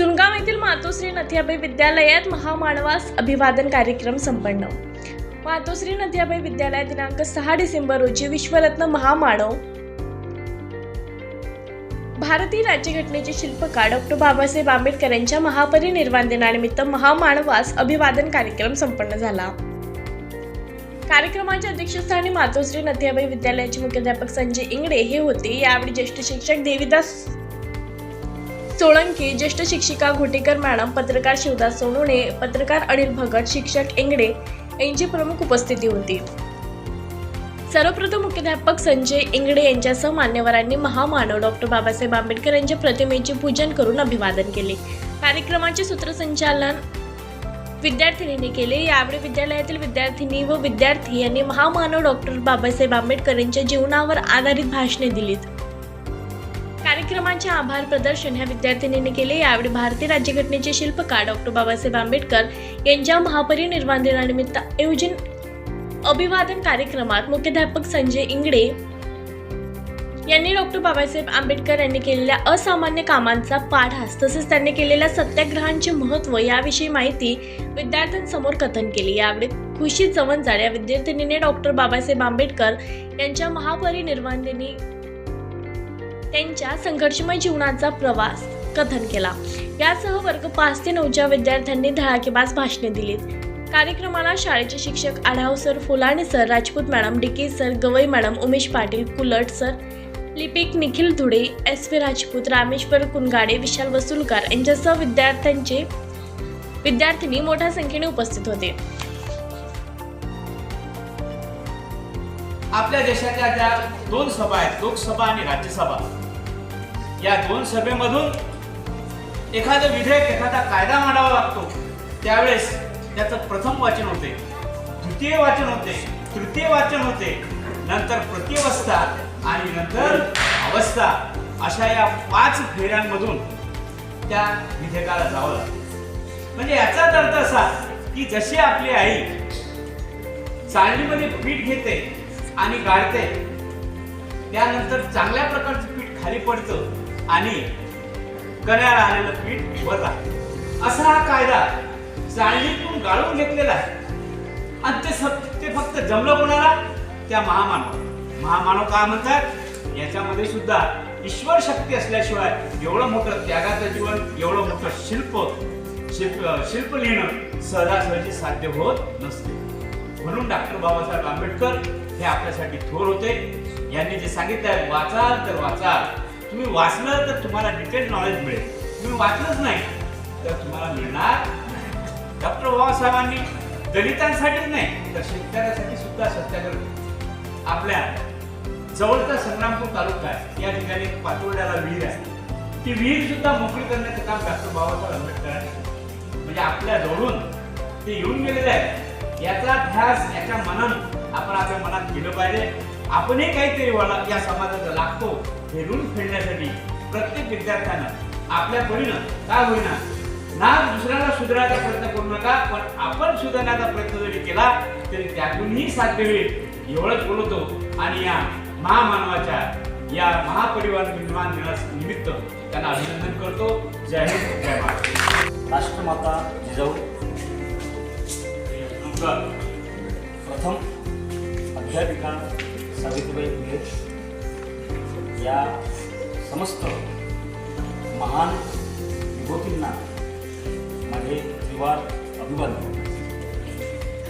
सुनगाव येथील मातोश्री नथियाबाई विद्यालयात महामानवास अभिवादन कार्यक्रम संपन्न. मातोश्री नथियाबाई विद्यालयात दिनांक सहा डिसेंबर रोजी विश्वरत्न महामानव भारतीय राज्यघटनेचे शिल्पकार डॉक्टर बाबासाहेब आंबेडकर यांच्या महापरिनिर्वाण दिनानिमित्त महामानवास अभिवादन कार्यक्रम संपन्न झाला. कार्यक्रमाच्या अध्यक्षस्थानी मातोश्री नथियाबाई विद्यालयाचे मुख्याध्यापक संजय इंगडे हे होते. यावेळी ज्येष्ठ शिक्षक देविदास सोळंकी ज्येष्ठ शिक्षिका घोटेकर मॅडम पत्रकार शिवदास सोनवणे पत्रकार अनिल भगत शिक्षक इंगडे यांची प्रमुख उपस्थिती होती. सर्वप्रथम मुख्याध्यापक संजय इंगडे यांच्यासह मान्यवरांनी महामानव डॉक्टर बाबासाहेब आंबेडकर यांच्या प्रतिमेचे पूजन करून अभिवादन केले. कार्यक्रमाचे सूत्रसंचालन विद्यार्थिनींनी केले. यावेळी विद्यालयातील विद्यार्थिनी व विद्यार्थी यांनी महामानव डॉक्टर बाबासाहेब आंबेडकर यांच्या जीवनावर आधारित भाषणे दिलीत. कार्यक्रमाचे आभार प्रदर्शन ह्या विद्यार्थिनींनी केले. यावेळी भारतीय राज्यघटनेचे शिल्पकार डॉक्टर बाबासाहेब आंबेडकर यांच्या महापरिनिर्वाण दिनानिमित्त आयोजन अभिवादन कार्यक्रमात मुख्याध्यापक संजय इंगडे यांनी डॉक्टर बाबासाहेब आंबेडकर यांनी केलेल्या असामान्य कामांचा पाढास तसेच त्यांनी केलेल्या सत्याग्रहांचे महत्त्व याविषयी माहिती विद्यार्थ्यांसमोर कथन केली. यावेळी खुशी चव्हाणजाड या विद्यार्थिनीने डॉक्टर बाबासाहेब आंबेडकर यांच्या महापरिनिर्वाण दिनी त्यांच्या संघर्षमय जीवनाचा प्रवास कथन केला. यासह वर्ग पाच ते नऊच्या विद्यार्थ्यांनी धडाकेबाज भाषणे दिलीत. कार्यक्रमाला शाळेचे शिक्षक Adhav sir Fulane sir Rajput madam D K sir Gawai madam Umesh Patil Kulat sir लिपिक निखिल धुडे एस व्ही राजपूत रामेश्वर कुनगाडे विशाल वसुलकर यांच्यासह विद्यार्थ्यांचे विद्यार्थिनी मोठ्या संख्येने उपस्थित होते. आपल्या देशाच्या ज्या दोन सभा आहेत लोकसभा आणि राज्यसभा या दोन सभेमधून एखादं विधेयक एखादा कायदा मांडावा लागतो. त्यावेळेस त्याचं प्रथम वाचन होते द्वितीय वाचन होते तृतीय वाचन होते नंतर प्रतिवस्था आणि नंतर अवस्था अशा या पाच फेऱ्यांमधून त्या विधेयकाला जावं लागतं. म्हणजे याचाच अर्थ असा की जशी आपली आई चाळणीमध्ये पीठ घेते आणि गाळते. त्यानंतर चांगल्या प्रकारचं पीठ खाली पडतं आणि कण्याला आलेलं पीठ वर राहतं. असा हा कायदा चाळणीतून गाळून घेतलेला आहे. आणि ते सत्य ते फक्त जमलं कोणाला? त्या महामानव महामानव काय म्हणतात? याच्यामध्ये सुद्धा ईश्वर शक्ती असल्याशिवाय एवढं मोठं त्यागाचं जीवन एवढं मोठं शिल्प शिल्प शिल्प लिहिणं सहजासहजी साध्य होत नसते. म्हणून डॉक्टर बाबासाहेब आंबेडकर हे आपल्यासाठी थोर होते. यांनी जे सांगितलंय वाचाल तर वाचाल. तुम्ही वाचलं तर तुम्हाला डिटेल नॉलेज मिळेल. तुम्ही वाचलंच नाही तर तुम्हाला मिळणार डॉक्टर बाबासाहेबांनी दलितांसाठीच नाही तर शेतकऱ्यासाठी सुद्धा सत्याग्रह आपल्या जवळचा संग्रामपूर तालुका आहे. या ठिकाणी एक पातोड्याला विहीर आहे. ती विहीर सुद्धा मोकळी करण्याचं काम डॉक्टर बाबासाहेब आंबेडकरांनी म्हणजे आपल्या जवळून ते येऊन गेलेले आहे याचा ध्यास याच्या मनन आपण आपल्या मनात केलं पाहिजे. आपणही काहीतरी वाला या समाजाचा लागतो हे ऋण फेडण्यासाठी प्रत्येक विद्यार्थ्यानं आपल्या परीनं काय होईना ना दुसऱ्याला सुधारण्याचा प्रयत्न करू नका पण आपण सुधारण्याचा प्रयत्न जरी केला तरी त्यातूनही साध्य होईल. एवढंच बोलतो. आणि या महामानवाच्या या महापरिवार निर्माण दिनास निमित्त त्यांना अभिनंदन करतो. जय हिंद जय महाराष्ट्र. राष्ट्रमाता जिजाऊ. तुमचं प्रथम अध्यापिका सावित्रीबाई फुले या समस्त महान विभूतींना माझे त्रिवार अभिवादन.